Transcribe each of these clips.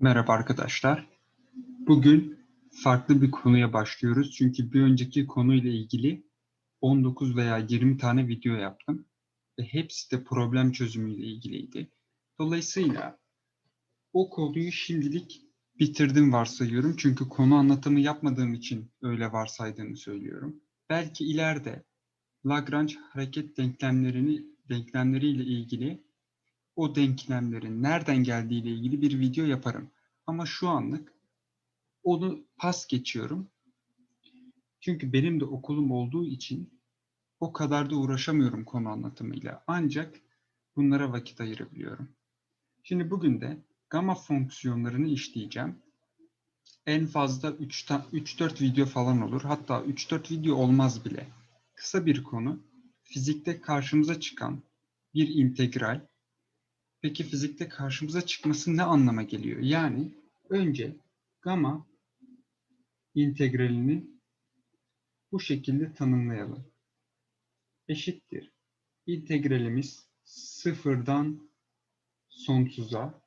Merhaba arkadaşlar. Bugün farklı bir konuya başlıyoruz. Çünkü bir önceki konuyla ilgili 19 veya 20 tane video yaptım. Ve hepsi de problem çözümüyle ilgiliydi. Dolayısıyla o konuyu şimdilik bitirdim varsayıyorum. Çünkü konu anlatımı yapmadığım için öyle varsaydığımı söylüyorum. Belki ileride Lagrange hareket denklemlerini denklemleriyle ilgili o denklemlerin nereden geldiği ile ilgili bir video yaparım. Ama şu anlık onu pas geçiyorum. Çünkü benim de okulum olduğu için o kadar da uğraşamıyorum konu anlatımıyla. Ancak bunlara vakit ayırabiliyorum. Şimdi bugün de gamma fonksiyonlarını işleyeceğim. En fazla 3-4 video falan olur. Hatta 3-4 video olmaz bile. Kısa bir konu. Fizikte karşımıza çıkan bir integral Peki fizikte karşımıza çıkması ne anlama geliyor? Yani önce gamma integralini bu şekilde tanımlayalım. Eşittir. İntegralimiz sıfırdan sonsuza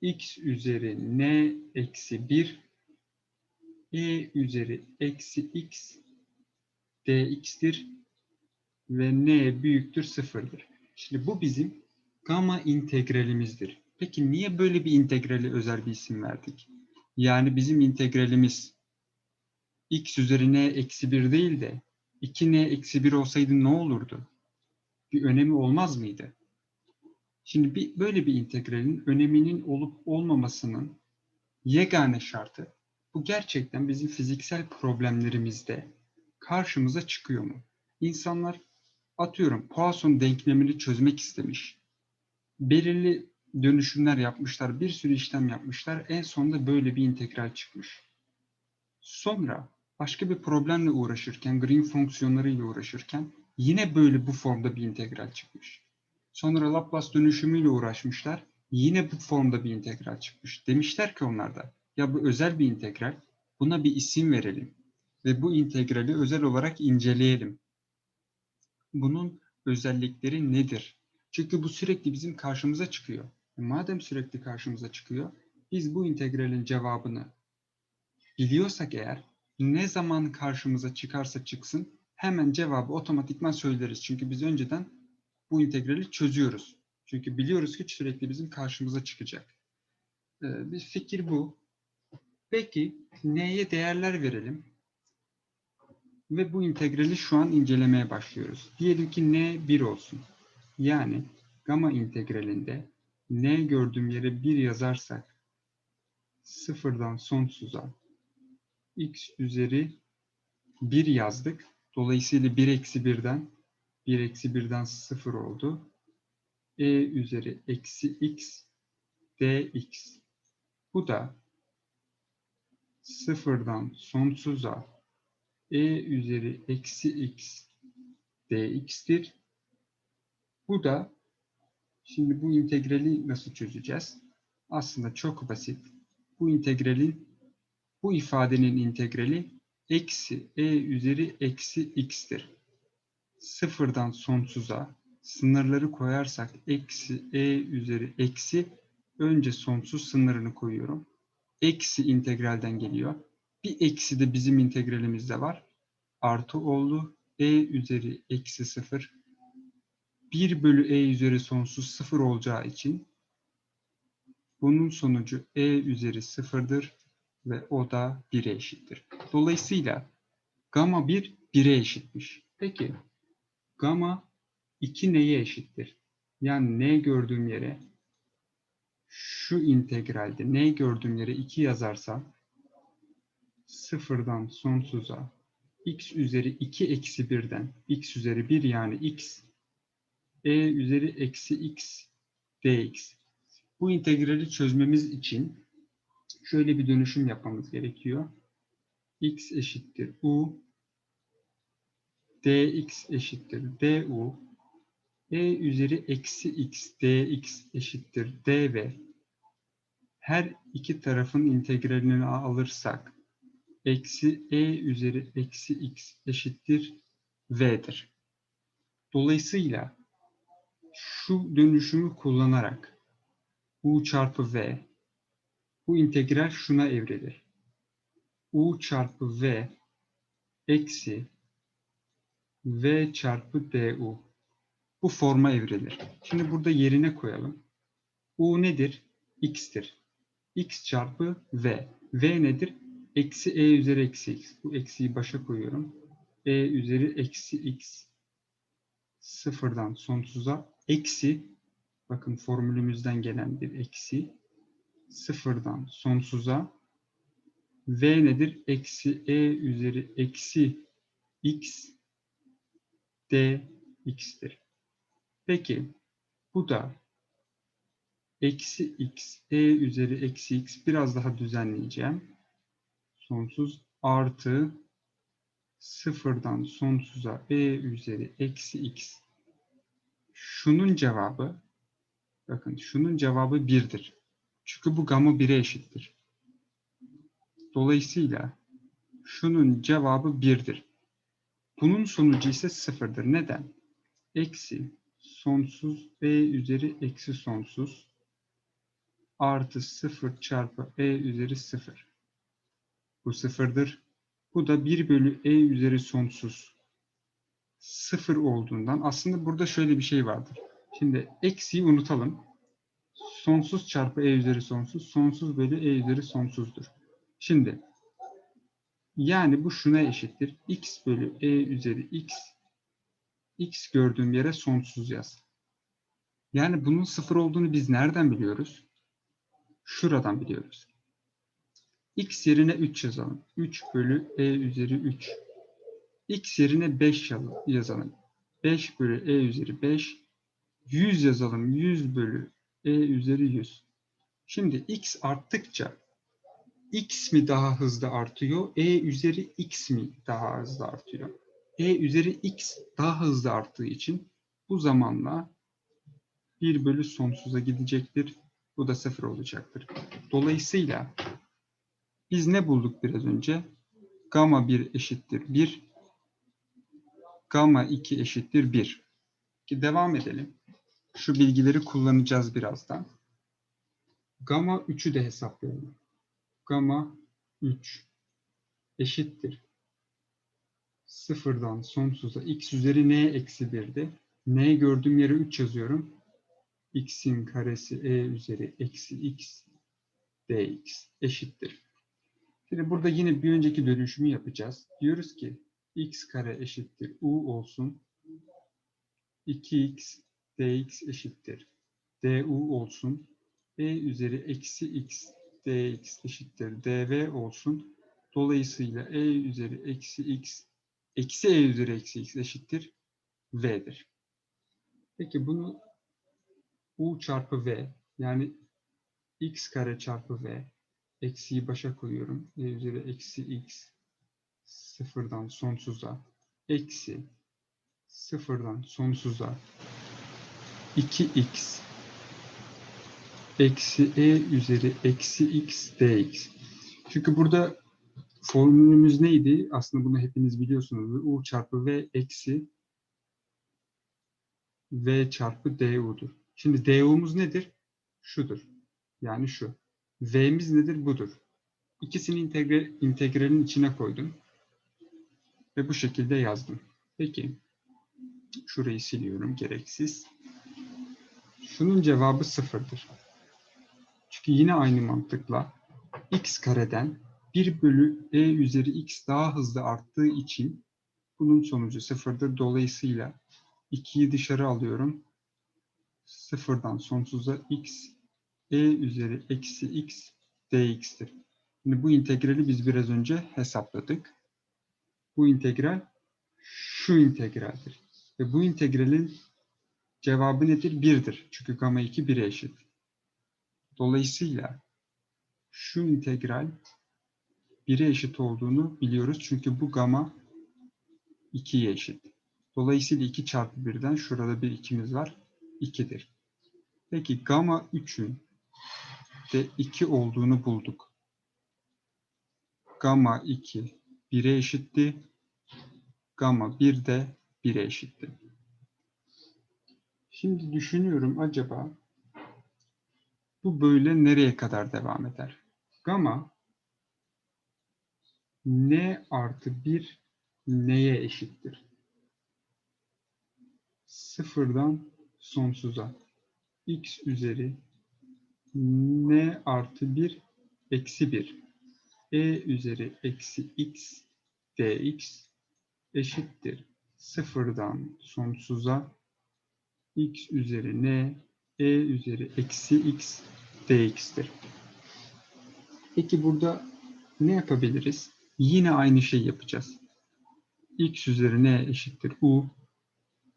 x üzeri n eksi 1 e üzeri eksi x dx'tir ve n büyüktür sıfırdır. Şimdi bu bizim gamma integralimizdir. Peki niye böyle bir integrali özel bir isim verdik? Yani bizim integralimiz x üzerine eksi 1 değil de 2n eksi 1 olsaydı ne olurdu? Bir önemi olmaz mıydı? Şimdi bir, böyle bir integralin öneminin olup olmamasının yegane şartı bu gerçekten bizim fiziksel problemlerimizde karşımıza çıkıyor mu? İnsanlar atıyorum Poisson denklemini çözmek istemiş belirli dönüşümler yapmışlar, bir sürü işlem yapmışlar. En sonunda böyle bir integral çıkmış. Sonra başka bir problemle uğraşırken, green fonksiyonlarıyla uğraşırken yine böyle bu formda bir integral çıkmış. Sonra Laplace dönüşümüyle uğraşmışlar. Yine bu formda bir integral çıkmış. Demişler ki onlar da ya bu özel bir integral. Buna bir isim verelim ve bu integrali özel olarak inceleyelim. Bunun özellikleri nedir? Çünkü bu sürekli bizim karşımıza çıkıyor. E madem sürekli karşımıza çıkıyor, biz bu integralin cevabını biliyorsak eğer ne zaman karşımıza çıkarsa çıksın hemen cevabı otomatikman söyleriz. Çünkü biz önceden bu integrali çözüyoruz. Çünkü biliyoruz ki sürekli bizim karşımıza çıkacak. Ee, bir fikir bu. Peki neye değerler verelim? Ve bu integrali şu an incelemeye başlıyoruz. Diyelim ki n 1 olsun. Yani gamma integralinde n gördüğüm yere 1 yazarsak sıfırdan sonsuza x üzeri 1 yazdık. Dolayısıyla 1 eksi 1'den 1 eksi 1'den 0 oldu. e üzeri eksi x dx. Bu da sıfırdan sonsuza e üzeri eksi x dx'tir. Bu da şimdi bu integrali nasıl çözeceğiz? Aslında çok basit. Bu integralin bu ifadenin integrali eksi e üzeri eksi x'tir. Sıfırdan sonsuza sınırları koyarsak eksi e üzeri eksi önce sonsuz sınırını koyuyorum. Eksi integralden geliyor. Bir eksi de bizim integralimizde var. Artı oldu. e üzeri eksi sıfır 1 bölü e üzeri sonsuz 0 olacağı için bunun sonucu e üzeri 0'dır ve o da 1'e eşittir. Dolayısıyla gamma 1 1'e eşitmiş. Peki gamma 2 neye eşittir? Yani n gördüğüm yere şu integralde n gördüğüm yere 2 yazarsam sıfırdan sonsuza x üzeri 2 eksi 1'den x üzeri 1 yani x e üzeri eksi x dx. Bu integrali çözmemiz için şöyle bir dönüşüm yapmamız gerekiyor. x eşittir u, dx eşittir du, e üzeri eksi x dx eşittir dv. Her iki tarafın integralini alırsak eksi e üzeri eksi x eşittir v'dir. Dolayısıyla şu dönüşümü kullanarak u çarpı v Bu integral şuna evrilir. U çarpı V eksi V çarpı DU. Bu forma evrilir. Şimdi burada yerine koyalım. U nedir? X'tir. X çarpı V. V nedir? Eksi E üzeri eksi X. Bu eksiyi başa koyuyorum. E üzeri eksi X. Sıfırdan sonsuza eksi bakın formülümüzden gelen bir eksi sıfırdan sonsuza V nedir? Eksi E üzeri eksi X D X'tir. Peki bu da eksi X E üzeri eksi X biraz daha düzenleyeceğim. Sonsuz artı sıfırdan sonsuza E üzeri eksi X. Şunun cevabı bakın şunun cevabı 1'dir. Çünkü bu gamma 1'e eşittir. Dolayısıyla şunun cevabı 1'dir. Bunun sonucu ise 0'dır. Neden? Eksi sonsuz e üzeri eksi sonsuz artı 0 çarpı e üzeri 0. Bu 0'dır. Bu da 1 bölü e üzeri sonsuz 0 olduğundan aslında burada şöyle bir şey vardır. Şimdi eksiyi unutalım. Sonsuz çarpı e üzeri sonsuz sonsuz bölü e üzeri sonsuzdur. Şimdi yani bu şuna eşittir. x bölü e üzeri x x gördüğüm yere sonsuz yaz. Yani bunun sıfır olduğunu biz nereden biliyoruz? Şuradan biliyoruz. x yerine 3 yazalım. 3 bölü e üzeri 3. x yerine 5 yazalım. 5 bölü e üzeri 5. 100 yazalım. 100 bölü e üzeri 100. Şimdi x arttıkça x mi daha hızlı artıyor, e üzeri x mi daha hızlı artıyor? e üzeri x daha hızlı arttığı için bu zamanla 1 bölü sonsuza gidecektir. Bu da 0 olacaktır. Dolayısıyla biz ne bulduk biraz önce? Gamma 1 eşittir 1. Gamma 2 eşittir 1. Ki devam edelim. Şu bilgileri kullanacağız birazdan. Gamma 3'ü de hesaplayalım. Gamma 3 eşittir sıfırdan sonsuza x üzeri n eksi 1'di. n gördüğüm yere 3 yazıyorum. x'in karesi e üzeri eksi x dx eşittir. Şimdi burada yine bir önceki dönüşümü yapacağız. Diyoruz ki x kare eşittir u olsun. 2x dx eşittir. du olsun. e üzeri eksi x dx eşittir. dv olsun. Dolayısıyla e üzeri eksi x eksi e üzeri eksi x eşittir v'dir. Peki bunu u çarpı v yani x kare çarpı v eksiyi başa koyuyorum. e üzeri eksi x sıfırdan sonsuza eksi sıfırdan sonsuza 2x eksi e üzeri eksi x dx. Çünkü burada formülümüz neydi? Aslında bunu hepiniz biliyorsunuz. U çarpı V eksi V çarpı DU'dur. Şimdi DU'muz nedir? Şudur. Yani şu. V'miz nedir? Budur. İkisini integre, integralin içine koydum. Ve bu şekilde yazdım. Peki. Şurayı siliyorum. Gereksiz. Şunun cevabı sıfırdır. Çünkü yine aynı mantıkla x kareden 1 bölü e üzeri x daha hızlı arttığı için bunun sonucu sıfırdır. Dolayısıyla 2'yi dışarı alıyorum. Sıfırdan sonsuza x e üzeri eksi x dx'tir. Şimdi bu integrali biz biraz önce hesapladık. Bu integral şu integraldir. Ve bu integralin cevabı nedir? 1'dir. Çünkü gamma 2 1'e eşit. Dolayısıyla şu integral 1'e eşit olduğunu biliyoruz. Çünkü bu gamma 2'ye eşit. Dolayısıyla 2 çarpı 1'den şurada bir 2'miz var. 2'dir. Peki gamma 3'ün de 2 olduğunu bulduk. Gamma 2 1'e eşitti. Gamma 1 de 1'e eşitti. Şimdi düşünüyorum acaba bu böyle nereye kadar devam eder? Gamma n artı 1 neye eşittir? Sıfırdan sonsuza. x üzeri n artı 1 eksi 1 e üzeri eksi x dx eşittir. Sıfırdan sonsuza x üzeri n e üzeri eksi x dx'tir. Peki burada ne yapabiliriz? Yine aynı şeyi yapacağız. x üzeri n eşittir u.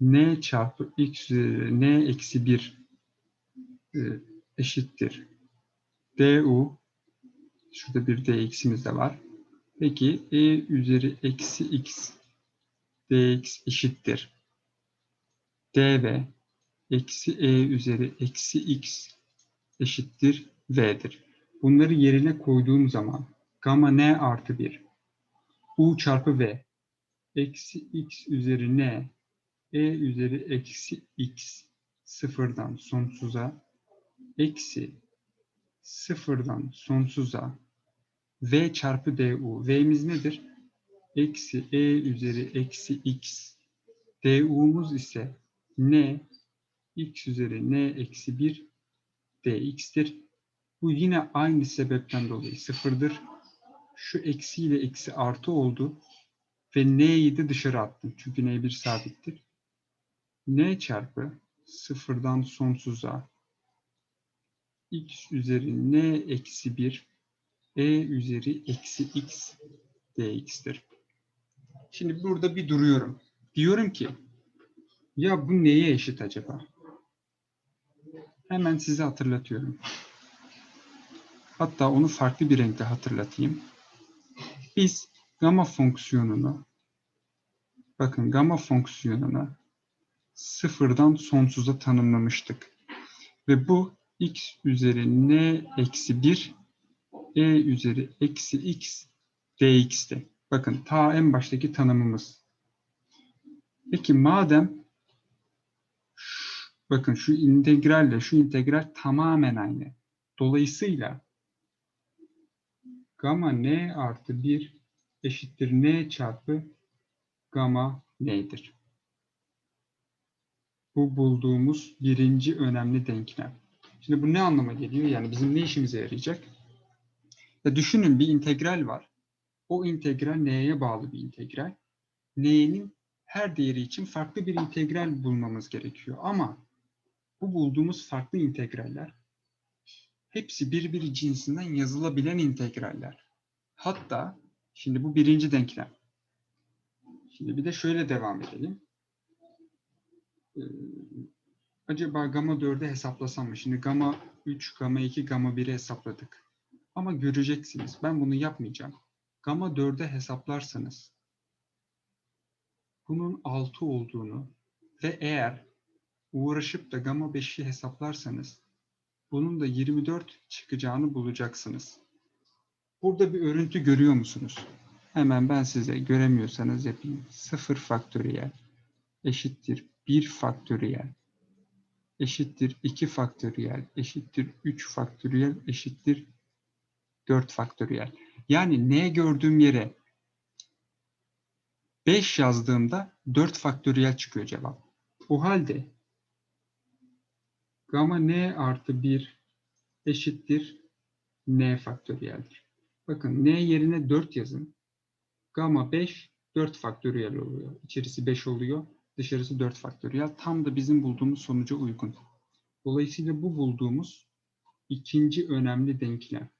n çarpı x üzeri n eksi 1 e, eşittir du. Şurada bir dx'imiz de var. Peki e üzeri eksi x dx eşittir. dv eksi e üzeri eksi x eşittir v'dir. Bunları yerine koyduğum zaman gamma n artı 1 u çarpı v eksi x üzeri n e üzeri eksi x sıfırdan sonsuza eksi sıfırdan sonsuza v çarpı du. v'miz nedir? Eksi e üzeri eksi x. du'muz ise n x üzeri n eksi 1 dx'tir. Bu yine aynı sebepten dolayı sıfırdır. Şu eksi ile eksi artı oldu. Ve n'yi de dışarı attım. Çünkü n1 sabittir. n çarpı sıfırdan sonsuza x üzeri n eksi 1 e üzeri eksi x dx'tir. Şimdi burada bir duruyorum. Diyorum ki ya bu neye eşit acaba? Hemen size hatırlatıyorum. Hatta onu farklı bir renkte hatırlatayım. Biz gamma fonksiyonunu bakın gamma fonksiyonunu sıfırdan sonsuza tanımlamıştık. Ve bu x üzeri n eksi 1 e üzeri eksi x dx'ti. Bakın ta en baştaki tanımımız. Peki madem bakın şu integralle şu integral tamamen aynı. Dolayısıyla gamma n artı 1 eşittir n çarpı gamma n'dir. Bu bulduğumuz birinci önemli denklem. Şimdi bu ne anlama geliyor? Yani bizim ne işimize yarayacak? Ya düşünün bir integral var. O integral n'ye bağlı bir integral. N'nin her değeri için farklı bir integral bulmamız gerekiyor. Ama bu bulduğumuz farklı integraller hepsi birbiri cinsinden yazılabilen integraller. Hatta şimdi bu birinci denklem. Şimdi bir de şöyle devam edelim. Ee, acaba gamma 4'ü hesaplasam mı? Şimdi gamma 3, gamma 2, gamma 1'i hesapladık. Ama göreceksiniz. Ben bunu yapmayacağım. Gamma 4'e hesaplarsanız bunun 6 olduğunu ve eğer uğraşıp da gamma 5'i hesaplarsanız bunun da 24 çıkacağını bulacaksınız. Burada bir örüntü görüyor musunuz? Hemen ben size göremiyorsanız yapayım. 0 faktöriyel eşittir 1 faktöriyel eşittir 2 faktöriyel eşittir 3 faktöriyel eşittir 4 faktöriyel. Yani n gördüğüm yere 5 yazdığımda 4 faktöriyel çıkıyor cevap. O halde gamma n artı 1 eşittir n faktöriyeldir. Bakın n yerine 4 yazın. Gamma 5 4 faktöriyel oluyor. İçerisi 5 oluyor. Dışarısı 4 faktöriyel. Tam da bizim bulduğumuz sonuca uygun. Dolayısıyla bu bulduğumuz ikinci önemli denklem.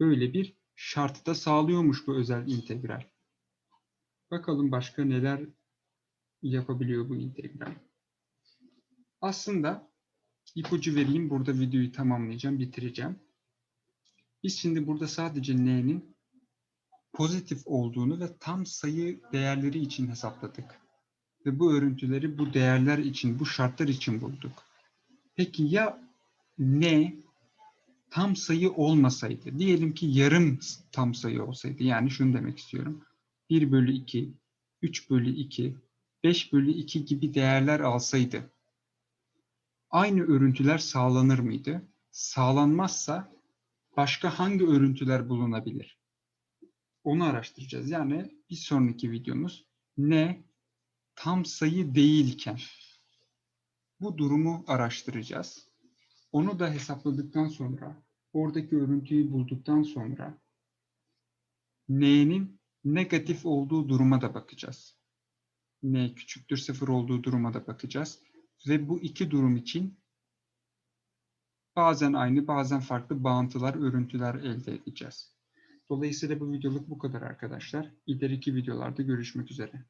Böyle bir şartı da sağlıyormuş bu özel integral. Bakalım başka neler yapabiliyor bu integral. Aslında ipucu vereyim. Burada videoyu tamamlayacağım, bitireceğim. Biz şimdi burada sadece n'nin pozitif olduğunu ve tam sayı değerleri için hesapladık. Ve bu örüntüleri bu değerler için, bu şartlar için bulduk. Peki ya n tam sayı olmasaydı, diyelim ki yarım tam sayı olsaydı, yani şunu demek istiyorum. 1 bölü 2, 3 bölü 2, 5 bölü 2 gibi değerler alsaydı, aynı örüntüler sağlanır mıydı? Sağlanmazsa başka hangi örüntüler bulunabilir? Onu araştıracağız. Yani bir sonraki videomuz ne tam sayı değilken bu durumu araştıracağız. Onu da hesapladıktan sonra, oradaki örüntüyü bulduktan sonra n'nin negatif olduğu duruma da bakacağız. n küçüktür sıfır olduğu duruma da bakacağız. Ve bu iki durum için bazen aynı bazen farklı bağıntılar, örüntüler elde edeceğiz. Dolayısıyla bu videoluk bu kadar arkadaşlar. İleriki videolarda görüşmek üzere.